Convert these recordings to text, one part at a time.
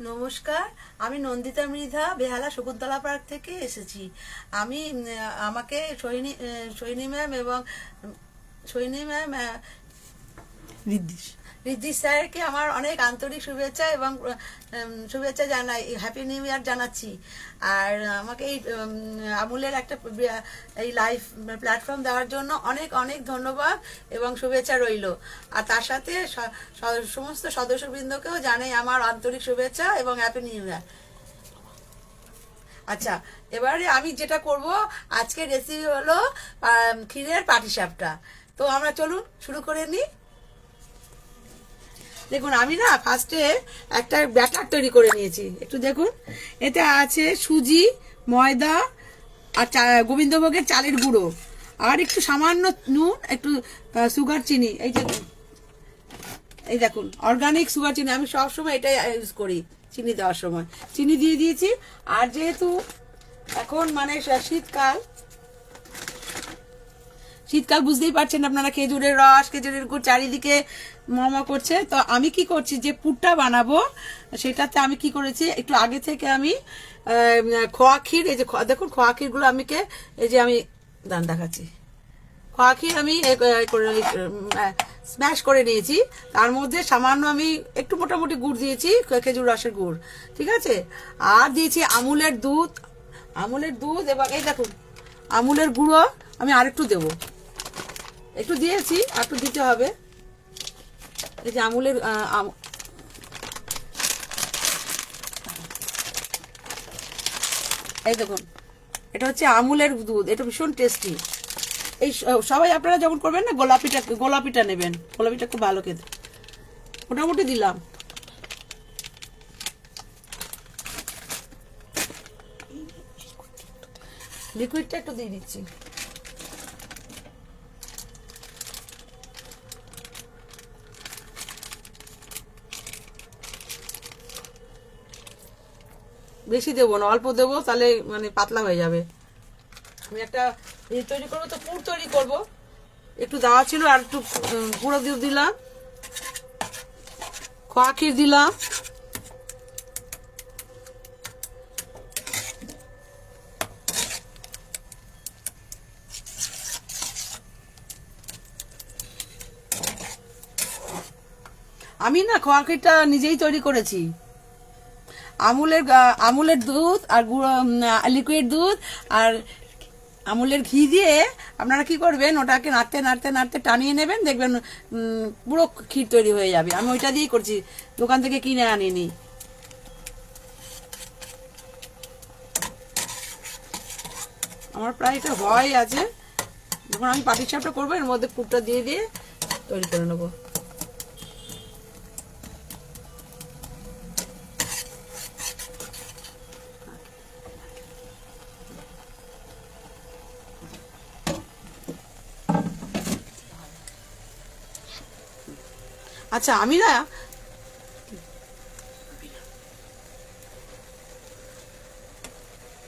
নমস্কার, আমি নন্দিতা মৃধা, বেহালা শকুন্তলা পার্ক থেকে এসেছি। আমি আমাকে সৈনী সৈনী ম্যাম এবং, সৈনী ম্যাম আহ, রিদ্দিস রিদ্ধি স্যারকে আমার অনেক আন্তরিক শুভেচ্ছা এবং শুভেচ্ছা জানাই হ্যাপি নিউ ইয়ার জানাচ্ছি। আর আমাকে এই আমুলের একটা এই লাইভ প্ল্যাটফর্ম দেওয়ার জন্য অনেক অনেক ধন্যবাদ এবং শুভেচ্ছা রইল। আর তার সাথে সমস্ত সদস্যবৃন্দকেও জানাই আমার আন্তরিক শুভেচ্ছা এবং হ্যাপি নিউ ইয়ার আচ্ছা এবারে আমি যেটা করব আজকে রেসিপি হলো ক্ষীরের পাটিসাপটা। তো আমরা চলুন শুরু করে নিই দেখুন, আমি না ফার্স্টে একটা ব্যাটার তৈরি করে নিয়েছি। একটু দেখুন, এতে আছে সুজি, ময়দা আর গোবিন্দভোগের চালের গুঁড়ো। আর একটু সামান্য নুন, একটু সুগার চিনি, এই দেখুন। এই দেখুন অর্গানিক সুগার চিনি, আমি সবসময় এটাই ইউজ করি, চিনি দেওয়ার সময়। চিনি দিয়ে দিয়েছি, আর যেহেতু এখন মানে শীতকাল শীতকাল বুঝতেই পারছেন আপনারা খেজুরের রস, খেজুরের গুড় চারিদিকে মমা করছে। তো আমি কি করছি, যে পুরটা বানাবো, সেটাতে আমি কি করেছি, একটু আগে থেকে আমি খোয়া ক্ষীর, এই যে দেখুন খোয়া ক্ষীরগুলো আমি কে, এই যে আমি দান দেখাচ্ছি। খোয়া ক্ষীর আমি স্ম্যাশ করে নিয়েছি। তার মধ্যে সামান্য আমি একটু মোটামুটি গুড় দিয়েছি খেজুর রসের গুড়, ঠিক আছে? আর দিয়েছি আমুলের দুধ আমুলের দুধ এবং এই দেখুন, আমুলের গুঁড়ো আমি আরেকটু দেবো। একটু দিয়েছি একটু দিতে হবে। এই যে আমুলের আম- এই দেখুন, এটা হচ্ছে আমুলের দুধ, এটা ভীষণ টেস্টি এই সবাই আপনারা যখন করবেন না, গোলাপিটা গোলাপিটা নেবেন। গোলাপিটা খুব ভালো খেতে। মোটামুটি দিলাম। লিকুইডটা একটু দিয়ে দিচ্ছি। বেশি দেবো না, অল্প দেবো, তাহলে মানে পাতলা হয়ে যাবে। আমি একটা ইয়ে তৈরি করব তো, পুর তৈরি করব। একটু দেওয়া ছিল আর একটু গুঁড়ো দিয়ে দিলাম। খোয়া ক্ষীর দিলাম। আমি না খোয়া ক্ষীরটা নিজেই তৈরি করেছি। আমুলের আমুলের দুধ আর গুঁড়ো লিকুইড দুধ আর আমুলের ঘি দিয়ে আপনারা কি করবেন, ওটাকে নাড়তে নাড়তে নাড়তে টানিয়ে নেবেন, দেখবেন পুরো ক্ষীর তৈরি হয়ে যাবে। আমি ওইটা দিয়েই করছি, দোকান থেকে কিনে আনিনি। আমার প্রায় এটা হয় আছে। যখন আমি পাটির সাপটা করব, এর মধ্যে পুরটা দিয়ে দিয়ে তৈরি করে নেব। আচ্ছা আমি না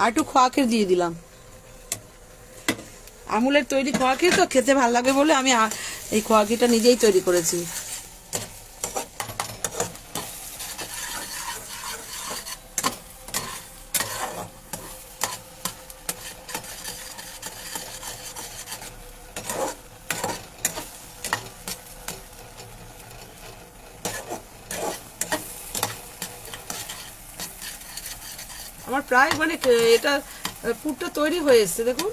আর একটু খোয়াকের দিয়ে দিলাম। আমুলের তৈরি খোয়াখের তো খেতে ভালো লাগে বলে আমি এই খোয়াকিটা নিজেই তৈরি করেছি। প্রায় মানে এটা পুরটা তৈরি হয়ে এসছে দেখুন।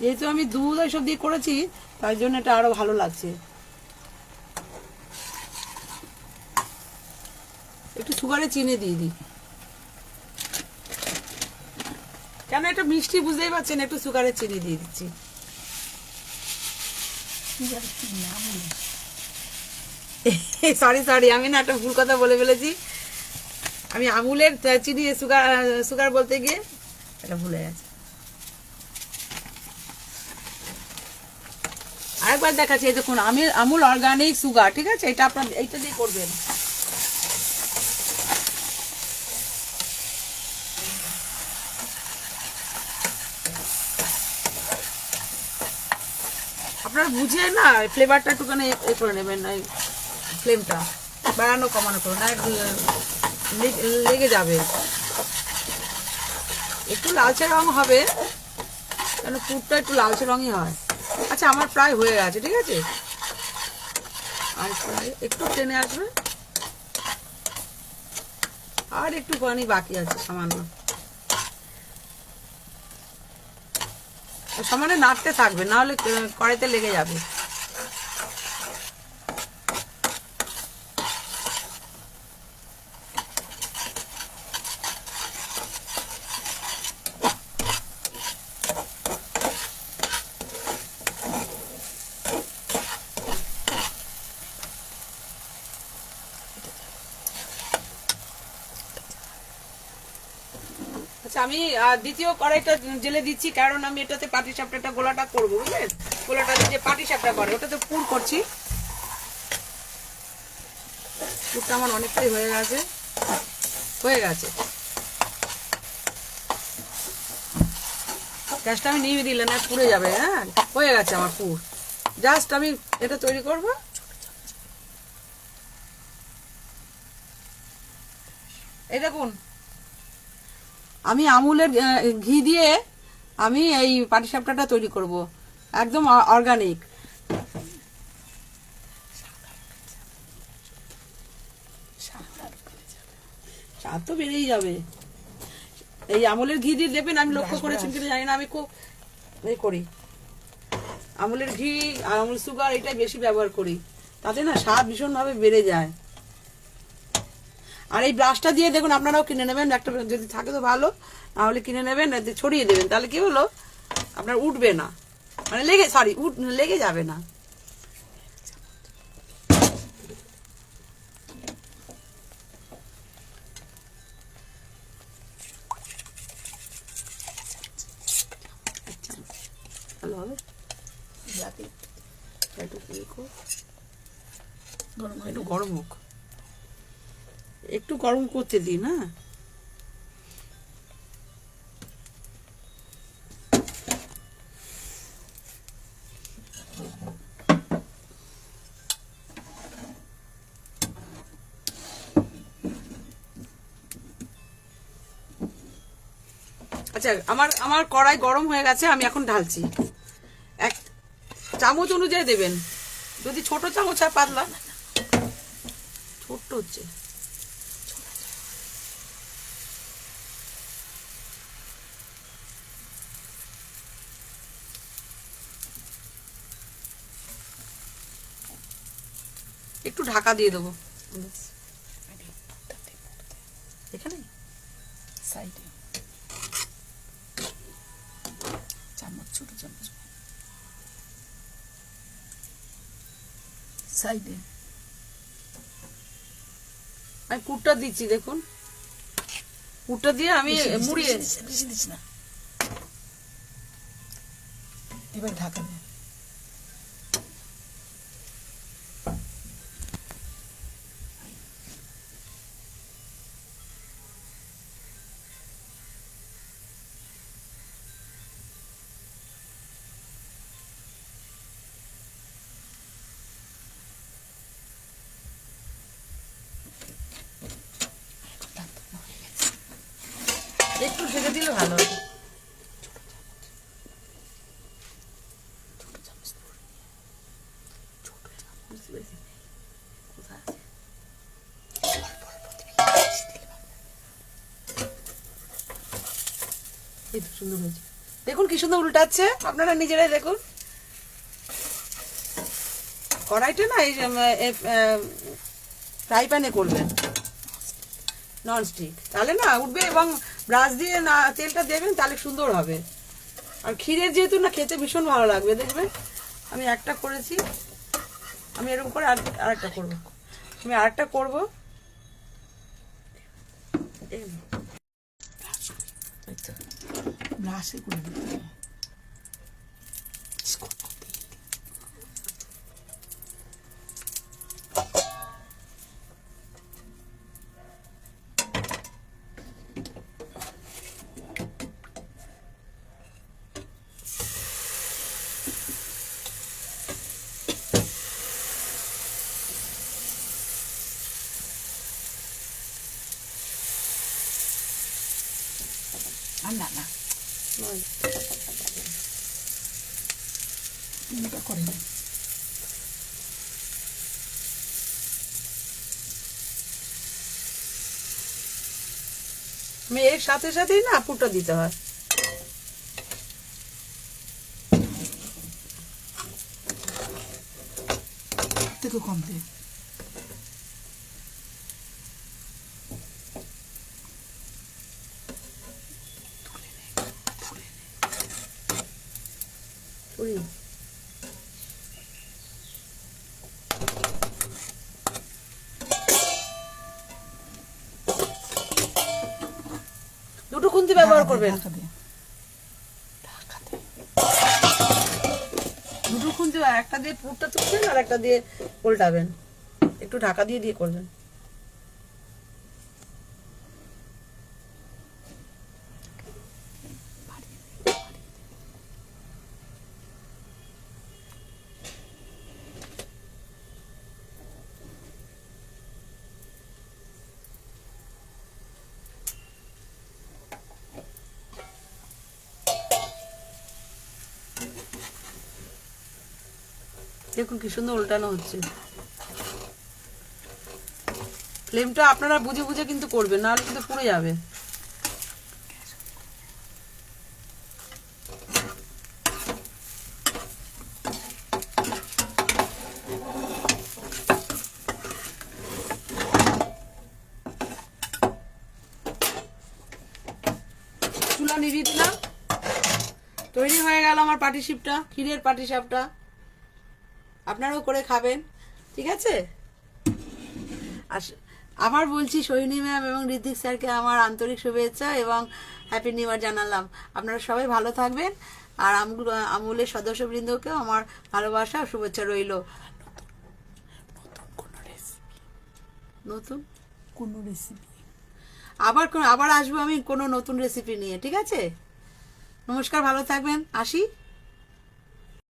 যেহেতু আমি দুধ এসব দিয়ে করেছি তাই জন্য এটা আরও ভালো লাগছে। একটু সুগারে চিনি দিয়ে দিই। কেন এটা মিষ্টি বুঝতেই পারছেন একটু সুগারে চিনি দিয়ে দিচ্ছি। সরি সরি আমি না একটা ভুল কথা বলে ফেলেছি। আমি আমুলের চিনি, সুগার সুগার বলতে গিয়ে এটা ভুলে গেছে। আরেকবার দেখাচ্ছি দেখুন আমি আমুল অর্গানিক সুগার ঠিক আছে? এটা আপনার, এইটা দিয়ে করবেন। আপনারা বুঝে না ফ্লেভারটা একটুখানি এ করে নেবেন, এই ফ্লেমটা বাড়ানো, কমানো করো না লে- লেগে যাবে। একটু লালচে রং হবে, কেন পুরটা একটু লালচে রঙই হয়। আচ্ছা আমার প্রায় হয়ে গেছে, ঠিক আছে? আর প্রায় একটু টেনে আসবে। আর একটু পানি বাকি আছে সামান্য। সমানে নাড়তে থাকবে না হলে কড়াইতে লেগে যাবে। আচ্ছা আমি দ্বিতীয় কড়াইটা জেলে দিচ্ছি, কারণ আমি এটাতে পাটি গোলাটা করব বুঝলেন গোলাটা যে পাটি সাপটা করে, ওটাতে পুর করছি। পুরটা আমার অনেকটাই হয়ে গেছে। হয়ে গেছে। গ্যাসটা আমি নিয়ে দিলে না, পুড়ে যাবে হ্যাঁ? হয়ে গেছে আমার পুর। জাস্ট আমি এটা তৈরি করব। এই দেখুন আমি আমুলের ঘি দিয়ে আমি এই পাটিসাপটাটা তৈরি করব। একদম অর্গানিক স্বাদ তো বেড়েই যাবে। এই আমুলের ঘি দিয়ে দেবেন আমি লক্ষ্য করেছেন কিন্তু জানি না আমি খুব করি। আমুলের ঘি আর আমুল সুগার এটাই বেশি ব্যবহার করি। তাতে না স্বাদ ভীষণভাবে বেড়ে যায়। আর এই ব্রাশটা দিয়ে দেখুন আপনারাও কিনে নেবেন। একটা যদি থাকে তো ভালো না হলে কিনে নেবেন ছড়িয়ে দেবেন। তাহলে কি হলো? আপনার উঠবে না। মানে লেগে সরি উঠ লেগে যাবে না। ভালো হবে? একটু কর। গরম একটু গরম হোক। একটু গরম করতে দিন হ্যাঁ আচ্ছা আমার আমার কড়াই গরম হয়ে গেছে, আমি এখন ঢালছি। এক চামচ অনুযায়ী দেবেন। যদি ছোট চামচ আর পাতলা। ছোট্ট হচ্ছে ঢাকা দিয়ে দেবো। এখানে? সাইডে। চামচ ছোট চামচ। সাইডে। আমি পুরটা দিচ্ছি দেখুন। পুরটা দিয়ে আমি মুড়িয়ে বেশি দিস না। এবার ঢাকা দে একটু ঢেকে দিলে ভালো দেখুন কি সুন্দর উল্টাচ্ছে। আপনারা নিজেরাই দেখুন। কড়াইটা না এই ফ্রাই প্যানে করবেন। নন স্টিক তাহলে না, উঠবে এবং ব্রাশ দিয়ে না, তেলটা দেবেন, তাহলে সুন্দর হবে। আর ক্ষীরের যেহেতু না, খেতে ভীষণ ভালো লাগবে, দেখবেন? আমি একটা করেছি। আমি এরকম করে আর আরেকটা করব। আমি আরেকটা করব। ব্রাশে করে দিতে আর না এটা করে নে। মেয়ের সাথে সাথেই না পুরটা দিতে হয়। থেকে কম দে তুলে নে, তুলে নে। পুরি দুটো খুন্তি ব্যবহার ঢাকা দে, করবেন। দুটো খুন্তি একটা দিয়ে পুরটা তুলবেন আর একটা দিয়ে উল্টাবেন। একটু ঢাকা দিয়ে দিয়ে করবেন। দেখুন কি সুন্দর উল্টানো হচ্ছে। ফ্লেমটা আপনারা বুঝে বুঝে কিন্তু করবেন, নাহলে কিন্তু পুড়ে যাবে। চুলা তৈরি হয়ে গেল আমার পাটিসাপটা, ক্ষীরের পাটিসাপটা। আপনারাও করে খাবেন, ঠিক আছে? আবার বলছি, সোহিনী ম্যাম এবং ঋতিক স্যারকে আমার আন্তরিক শুভেচ্ছা এবং হ্যাপি নিউ ইয়ার জানালাম। আপনারা সবাই ভালো থাকবেন, আর আমগুলো, আমুলের সদস্যবৃন্দকেও আমার ভালোবাসা ও শুভেচ্ছা রইল। নতুন কোনো রেসিপি আবার আবার আসব আমি কোনো নতুন রেসিপি নিয়ে, ঠিক আছে? নমস্কার, ভালো থাকবেন, আসি?